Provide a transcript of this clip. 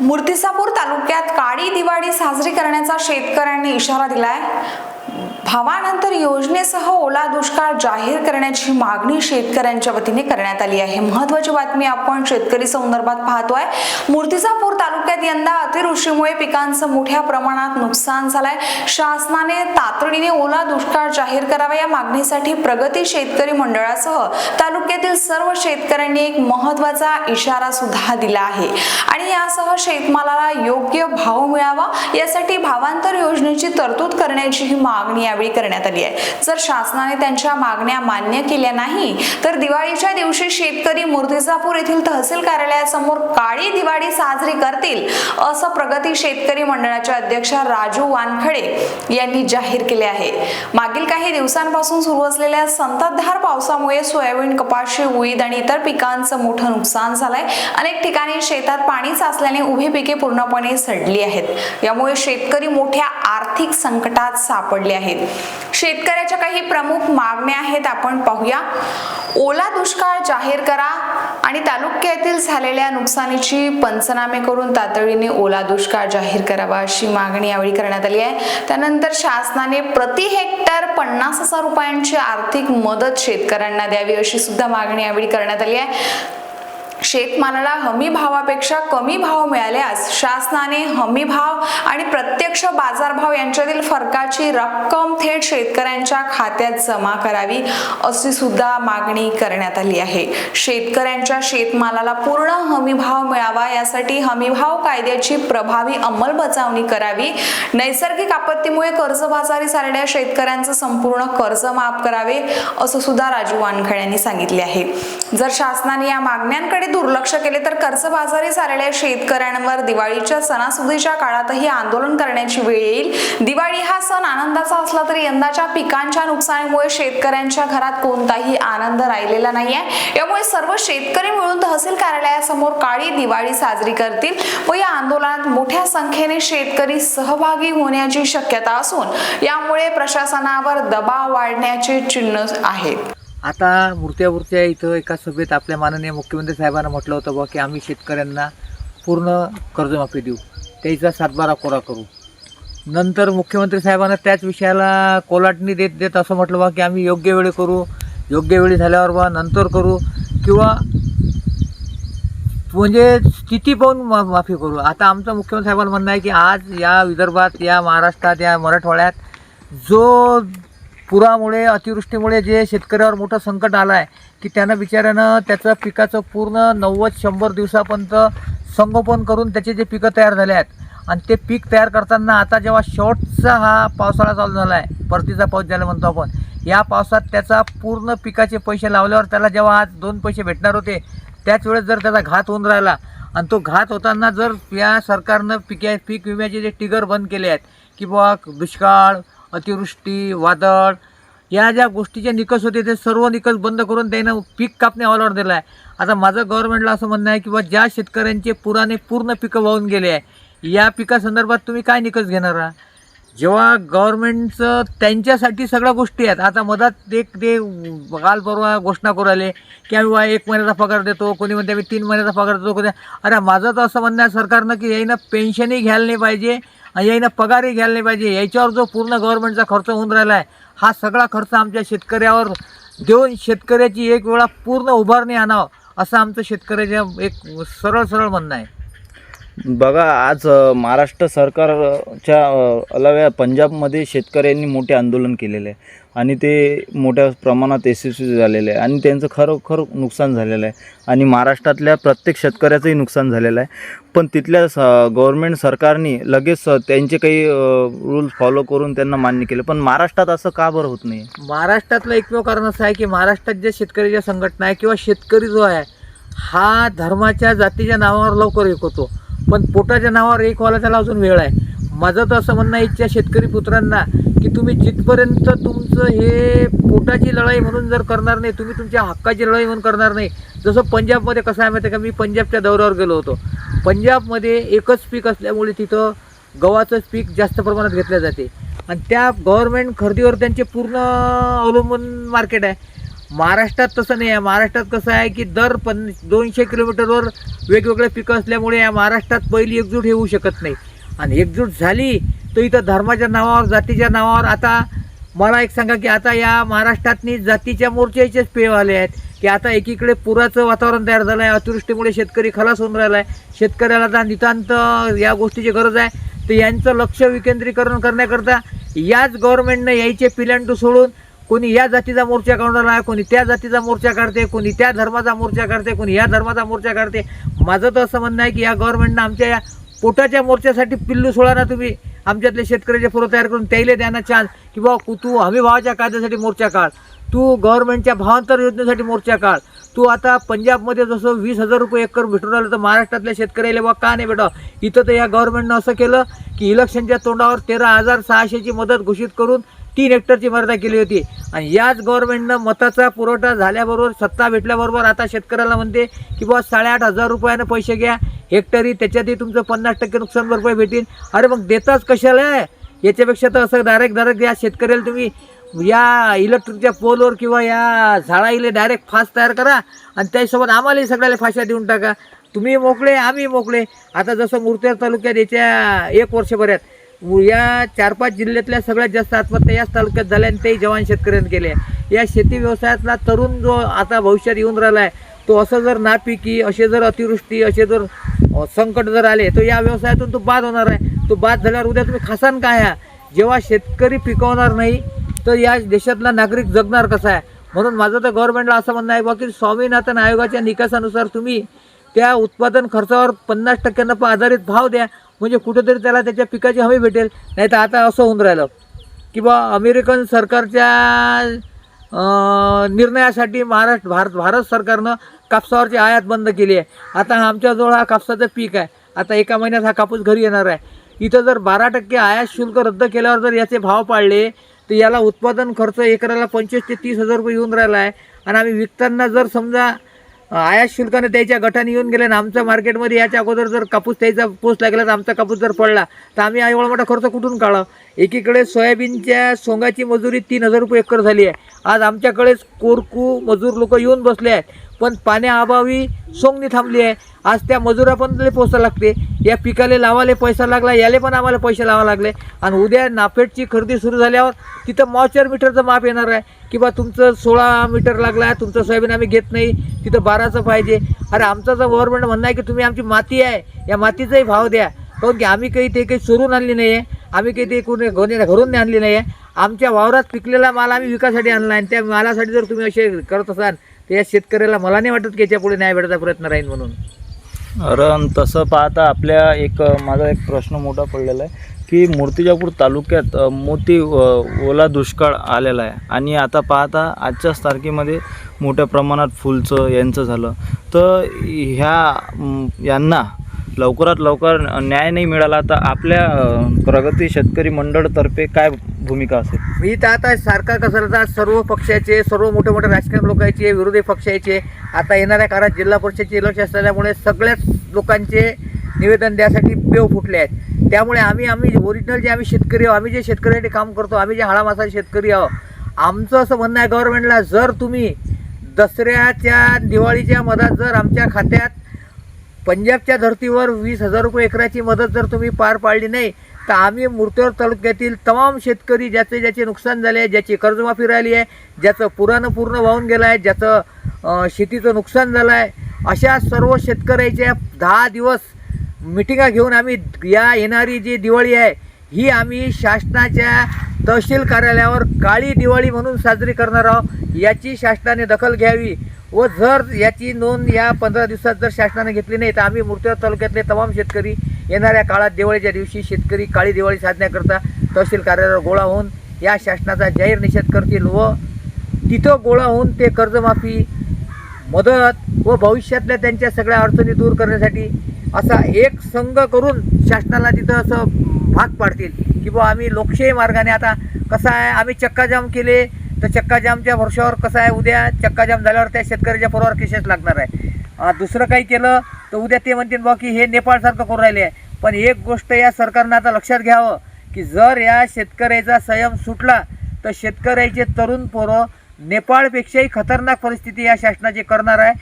मूर्तिजापूर तालुक्यात काळी दिवाळी साजरी करण्याचा शेतकऱ्यांनी इशारा दिलाय. भावानंतर योजनेसह ओला दुष्काळ जाहीर करण्याची मागणी शेतकऱ्यांच्या वतीने करण्यात आली आहे. महत्वाची बातमी आपण शेतकरी संदर्भात पाहतोय. मूर्तिजापूर तालुक्यात यंदा अतिवृष्टीमुळे पिकांचं मोठ्या प्रमाणात नुकसान झालंय. शासनाने तातडीने ओला दुष्काळ जाहीर करावा या मागणीसाठी प्रगती शेतकरी मंडळासह तालुक्यातील सर्व शेतकऱ्यांनी एक महत्त्वाचा इशारा सुद्धा दिला आहे. आणि यासह शेतमालाला योग्य भाव मिळावा यासाठी भावांतर योजनेची तरतूद करण्याची ही मागणी मागणी यावेळी करण्यात आली आहे. जर शासनाने त्यांच्या मागण्या मान्य केल्या नाही तर दिवाळीच्या दिवशी शेतकरी मुर्तिजापूर येथील तहसील कार्यालयासमोर काळी दिवाळी साजरी करतील असं प्रगती शेतकरी मंडळाच्या अध्यक्षा राजू वानखडे यांनी जाहीर केले आहे. मागील काही दिवसांपासून सुरू असलेल्या संततधार पावसामुळे सोयाबीन कपाशी उईद आणि इतर पिकांचं मोठं नुकसान झालंय. अनेक ठिकाणी शेतात पाणी साचल्याने उभी पिके पूर्णपणे सडली आहेत. यामुळे शेतकरी मोठ्या आर्थिक संकटात सापडले आहेत. शेतकऱ्याच्या काही प्रमुख मागण्या आहेत आपण पाहूया. ओला दुष्काळ जाहीर करा आणि तालुक्यातील झालेल्या नुकसानीची पंचनामे करून तातडीने ओला दुष्काळ जाहीर करावा अशी मागणी यावेळी करण्यात आली आहे. त्यानंतर शासनाने प्रति हेक्टर पन्नास हजार रुपयांची आर्थिक मदत शेतकऱ्यांना द्यावी अशी सुद्धा मागणी यावेळी करण्यात आली आहे. शेतमालाला हमी भावापेक्षा कमी भाव मिळाल्यास शासनाने हमी भाव आणि प्रत्यक्ष बाजारभाव यांच्यातील फरकाची रक्कम थेट शेतकऱ्यांच्या खात्यात जमा करावी अशी सुद्धा मागणी करण्यात आली आहे. शेतकऱ्यांच्या शेतमालाला पूर्ण हमी भाव मिळावा यासाठी हमीभाव कायद्याची प्रभावी अंमलबजावणी करावी. नैसर्गिक आपत्तीमुळे कर्जबाजारी सारड्या शेतकऱ्यांचं संपूर्ण कर्ज माफ करावे असं सुद्धा राजू वानखडे यांनी सांगितले आहे. जर शासनाने या मागण्यांकडे दुर्लक्ष केले तर कर्जबाजारी झालेल्या शेतकऱ्यांवर दिवाळीच्या सणासुदीच्या काळातही आंदोलन करण्याची वेळ येईल. दिवाळी हा सण आनंदाचा असला तरी यंदाच्या पिकांच्या नुकसानीमुळे शेतकऱ्यांच्या घरात कोणताही आनंद राहिलेला नाहीये. यामुळे सर्व शेतकरी मिळून तहसील कार्यालयासमोर काळी दिवाळी साजरी करतील व या आंदोलनात मोठ्या संख्येने शेतकरी सहभागी होण्याची शक्यता असून यामुळे प्रशासनावर दबाव वाढण्याचे चिन्ह आहेत. आता मूर्त्या मूर्त्या इथं एका सभेत आपल्या माननीय मुख्यमंत्री साहेबांना म्हटलं होतं बा की आम्ही शेतकऱ्यांना पूर्ण कर्जमाफी देऊ. त्याचा सातबारा कोरा करू. नंतर मुख्यमंत्री साहेबांना त्याच विषयाला कोलाटणी देत देत असं म्हटलं बा की आम्ही योग्य वेळी करू योग्य वेळी झाल्यावर बा नंतर करू किंवा म्हणजे स्थिती पाहून मा माफी करू. आता आमचं मुख्यमंत्री साहेबांना म्हणणं आहे की आज या विदर्भात या महाराष्ट्रात या मराठवाड्यात जो पुरामुळे अतिवृष्टीमुळे जे शेतकऱ्यावर मोठं संकट आलं आहे की त्यानं बिचाऱ्यानं त्याचं पिकाचं पूर्ण नव्वद शंभर दिवसापर्यंत संगोपन करून त्याचे जे पिकं तयार झाले आहेत. आणि ते पीक तयार करताना आता जेव्हा शॉर्टचा हा पावसाळा चालू झाला आहे परतीचा पाऊस ज्याला म्हणतो आपण या पावसात त्याचा पूर्ण पिकाचे पैसे लावल्यावर त्याला जेव्हा आज दोन पैसे भेटणार होते त्याच वेळेस जर त्याचा घात होऊन राहिला आणि तो घात होताना जर या सरकारनं पिके पीक विम्याचे जे टिगर बंद केले आहेत की बुवा दुष्काळ अतिवृष्टी वादळ या ज्या गोष्टीचे निकष होते ते सर्व निकष बंद करून त्यानं पीक कापणे ऑलआउट दिलं आहे. आता माझं गव्हर्नमेंटला असं म्हणणं आहे की बा ज्या शेतकऱ्यांचे पुराने पूर्ण पिकं वाहून गेले आहे या पिकासंदर्भात तुम्ही काय निकष घेणार आहात? जेव्हा गव्हर्मेंटचं त्यांच्यासाठी सगळ्या गोष्टी आहेत आता मधात एक ते काल परवा घोषणा करू आले की आम्ही बा एक महिन्याचा पगार देतो कोणी म्हणते आम्ही तीन महिन्याचा पगार देतो कोणी अरे माझं तर असं म्हणणं आहे सरकारनं की याईनं पेन्शनही घ्यायला नाही पाहिजे आणि याईनं पगारही घ्यायला नाही पाहिजे. याच्यावर जो पूर्ण गव्हर्मेंटचा खर्च होऊन राहिला आहे हा सगळा खर्च आमच्या शेतकऱ्यावर देऊन शेतकऱ्याची एक वेळा पूर्ण उभारणी आणावं असं आमचं शेतकऱ्याच्या एक सरळ सरळ म्हणणं आहे. बघा आज महाराष्ट्र सरकारच्या अलाव्या पंजाबमध्ये शेतकऱ्यांनी मोठे आंदोलन केलेले आहे. आणि ते मोठ्या प्रमाणात यशस्वी झालेले आहे. आणि त्यांचं खरोखर नुकसान झालेलं आहे. आणि महाराष्ट्रातल्या प्रत्येक शेतकऱ्याचंही नुकसान झालेलं आहे. पण तिथल्या स गव्हर्मेंट सरकारने लगेच त्यांचे काही रूल्स फॉलो करून त्यांना मान्य केले. पण महाराष्ट्रात असं का बरं होत नाही? महाराष्ट्रातलं एकमेव कारण असं आहे की महाराष्ट्रात ज्या शेतकऱ्याच्या संघटना आहे किंवा शेतकरी जो आहे हा धर्माच्या जातीच्या नावावर लवकर एक होतो. पण पोटाच्या नावावर एक व्हायला त्याला अजून वेळ आहे. माझं तर असं म्हणणं आहे इच्छा शेतकरी पुत्रांना की तुम्ही जिथपर्यंत तुमचं हे पोटाची लढाई म्हणून जर करणार नाही तुम्ही तुमच्या हक्काची लढाई म्हणून करणार नाही. जसं पंजाबमध्ये कसं आहे माहिती आहे का मी पंजाबच्या दौऱ्यावर गेलो होतो. पंजाबमध्ये एकच पीक असल्यामुळे तिथं गव्हाचंच पीक जास्त प्रमाणात घेतलं जाते. आणि त्या गव्हर्मेंट खरेदीवर त्यांचे पूर्ण अवलंबून मार्केट आहे. महाराष्ट्रात तसं नाही आहे. महाराष्ट्रात कसं आहे की दर पन दोनशे किलोमीटरवर वेगवेगळे पिकं असल्यामुळे या महाराष्ट्रात पहिली एकजूट हे होऊ शकत नाही. आणि एकजूट झाली तर इथं धर्माच्या नावावर जातीच्या नावावर आता मला एक सांगा की आता या महाराष्ट्रातनी जातीच्या मोर्चाचेच पेव आले आहेत. की आता एकीकडे पुराचं वातावरण तयार झालं आहे अतिवृष्टीमुळे शेतकरी खलास होऊन राहिला आहे शेतकऱ्याला आता नितांत या गोष्टीची गरज आहे. तर यांचं लक्ष विकेंद्रीकरण करण्याकरता याच गव्हर्नमेंटनं यायचे पिलांटू सोडून कोणी या जातीचा मोर्चा काढणार आहे कोणी त्या जातीचा मोर्चा काढते कोणी त्या धर्माचा मोर्चा काढते कोणी या धर्माचा मोर्चा काढते. माझं तर असं म्हणणं आहे की या गव्हर्नमेंटनं आमच्या या पोटाच्या मोर्चासाठी पिल्लू सोडा ना तुम्ही. आमच्यातले शेतकऱ्याचे पोरं तयार करून त्याला द्या ना चान्स की बाबा तू हमी भावाच्या कायद्यासाठी मोर्चा काढ. तू गव्हर्नमेंटच्या भावांतर योजनेसाठी मोर्चा काढ. तू आता पंजाबमध्ये जसं वीस हजार रुपये एकर भेटून राहिलं तर महाराष्ट्रातल्या शेतकऱ्याला बा का नाही भेटावं इथं तर या गव्हर्नमेंटनं असं केलं की इलेक्शनच्या तोंडावर तेरा हजार सहाशेची मदत घोषित करून तीन हेक्टरची मर्यादा केली होती. आणि याच गव्हर्नमेंटनं मताचा पुरवठा झाल्याबरोबर सत्ता भेटल्याबरोबर आता शेतकऱ्याला म्हणते की बुवा साडेआठ हजार रुपयानं पैसे घ्या. हेक्टरी त्याच्यातही तुमचं पन्नास टक्के नुकसान भरपाई भेटेल अरे मग देताच कशाला? आहे याच्यापेक्षा तर असं डायरेक्ट डायरेक्ट या शेतकऱ्याला तुम्ही या इलेक्ट्रिकच्या पोलवर किंवा या झाडाईले डायरेक्ट फास तयार करा आणि त्याच्यासोबत आम्हालाही सगळ्याला फाशा देऊन टाका. तुम्ही मोकळे आम्ही मोकळे. आता जसं मूर्तेर तालुक्यात याच्या एक वर्षभरात या चार पाच जिल्ह्यातल्या सगळ्यात जास्त आत्महत्या याच तालुक्यात झाल्या आणि तेही जवान शेतकऱ्यांनी केले या शेती व्यवसायातला तरुण जो आता भविष्यात येऊन राहिला आहे तो असं जर नापिकी असे जर अतिवृष्टी असे जर संकट जर आले तर या व्यवसायातून तो बाद होणार आहे. तो बाद झाल्यावर उद्या तुम्ही खासान काय आहे? जेव्हा शेतकरी पिकवणार नाही तर या देशातला नागरिक जगणार कसा आहे? म्हणून माझं तर गव्हर्नमेंटला असं म्हणणं आहे बा की स्वामीनाथन आयोगाच्या निकासानुसार तुम्ही त्या उत्पादन खर्चावर पन्नास टक्क्यांना आधारित भाव द्या. म्हणजे कुठेतरी त्याला त्याच्या पिकाची हमी भेटेल. नाही तर आता असं होऊन राहिलं की बा अमेरिकन सरकारच्या निर्णयासाठी महाराष्ट्र भारत भारत सरकारनं कापसावरची आयात बंद केली आहे. आता आमच्याजवळ हा कापसाचं पीक आहे. आता एका महिन्यात हा कापूस घरी येणार आहे. इथं जर बारा टक्के आयात शुल्क रद्द केल्यावर जर याचे भाव पाडले तर याला उत्पादन खर्च एकराला पंचवीस ते तीस हजार रुपये येऊन राहिला आहे. आणि आम्ही विकताना जर समजा आयात शुल्काने त्याच्या गटाने येऊन गेले आणि आमच्या मार्केटमध्ये याच्या अगोदर जर कापूस त्याचा पोस्ट लागला तर आमचा कापूस जर पडला तर आम्ही एवढा मोठा खर्च कुठून काढावं? एकीकडे सोयाबीनच्या सोंगाची मजुरी तीन हजार रुपये एकर झाली आहे. आज आमच्याकडेच कोरकू मजूर लोक येऊन बसले आहेत. पण पाण्याअभावी सोंगणी थांबली आहे. आज त्या मजुरा पण पोचायला लागते. या पिकाला लावाले पैसा लागला याले पण आम्हाला पैसे लावा लागले. आणि उद्या नाफेडची खरेदी सुरू झाल्यावर तिथं मॉचर मीटरचं माप येणार आहे. की बा तुमचं सोळा मीटर लागला आहे तुमचं सोयाबीन आम्ही घेत नाही. तिथं बाराचं पाहिजे. अरे आमचं जर गव्हर्नमेंट म्हणणं आहे की तुम्ही आमची माती आहे या मातीचाही भाव द्या. काऊन की आम्ही काही ते काही चोरून आणली नाही आहे आम्ही काही ते कोणी कोणी घरून नाही आणली नाही आहे आमच्या वावरात पिकलेला माल आम्ही विकासाठी आणला आहे आणि त्या मालासाठी जर तुम्ही असे करत असाल तर या शेतकऱ्याला मला नाही वाटत की याच्यापुढे न्याय भेटायचा प्रयत्न राहील म्हणून. कारण तसं पाहता आपल्या एक माझा एक प्रश्न मोठा पडलेला आहे की मूर्तिजापूर तालुक्यात मोठी ओला दुष्काळ आलेला आहे. आणि आता पाहता आजच्याच तारखेमध्ये मोठ्या प्रमाणात फुलचं यांचं झालं. तर ह्या यांना लवकरात लवकर न्याय नाही मिळाला तर आपल्या प्रगती शेतकरी मंडळतर्फे काय भूमिका असेल? मी तर आता सारखा कसं आता सर्व पक्षाचे सर्व मोठे मोठे राजकीय लोकांचे विरोधी पक्षाचे आता येणाऱ्या काळात जिल्हा परिषदचे इलेक्शन असल्यामुळे सगळ्याच लोकांचे निवेदन द्यासाठी पेव फुटले आहेत. त्यामुळे आम्ही आम्ही ओरिजिनल जे आम्ही शेतकरी आहो आम्ही जे शेतकऱ्यासाठी काम करतो आम्ही जे हाडामासाचे शेतकरी आहो आमचं असं म्हणणं आहे गव्हर्नमेंटला जर तुम्ही दसऱ्याच्या दिवाळीच्या मधात जर आमच्या खात्यात पंजाबच्या धर्तीवर वीस हजार रुपये एकराची मदत जर तुम्ही पार पाडली नाही तर आम्ही मूर्तीवर तालुक्यातील तमाम शेतकरी ज्याचे ज्याचे नुकसान झाले आहे ज्याची कर्जमाफी राहिली आहे ज्याचं पुरानं पूर्ण वाहून गेलं आहे ज्याचं शेतीचं नुकसान झालं आहे अशा सर्व शेतकऱ्याच्या दहा दिवस मिटिंगा घेऊन आम्ही या येणारी जी दिवाळी आहे ही आम्ही शासनाच्या तहसील कार्यालयावर काळी दिवाळी म्हणून साजरी करणार आहोत. याची शासनाने दखल घ्यावी व जर याची नोंद या पंधरा दिवसात जर शासनाने घेतली नाही तर आम्ही मूर्तिवार तालुक्यातले तमाम शेतकरी येणाऱ्या काळात दिवाळीच्या दिवशी शेतकरी काळी दिवाळी साधण्याकरता तहसील कार्यालयावर गोळा होऊन या शासनाचा जाहीर निषेध करतील व तिथं गोळा होऊन ते कर्जमाफी मदत व भविष्यातल्या त्यांच्या सगळ्या अडचणी दूर करण्यासाठी असा एक संघ करून शासनाला तिथं असं भाग पाडतील. की बुवा आम्ही लोकशाही मार्गाने आता कसं आहे आम्ही चक्काजाम केले तर चक्काजामच्या वर्षावर कसं आहे उद्या चक्काजाम झाल्यावर त्या शेतकऱ्याच्या पोरावर केसेस लागणार आहे. दुसरं काही केलं तर उद्या ते म्हणतील बा की हे नेपाळसारखं करून राहिले आहे. पण एक गोष्ट या सरकारनं आता लक्षात घ्यावं की जर या शेतकऱ्याचा संयम सुटला तर शेतकऱ्याचे तरुण पोरं नेपाळपेक्षाही खतरनाक परिस्थिती या शासनाची करणार आहे.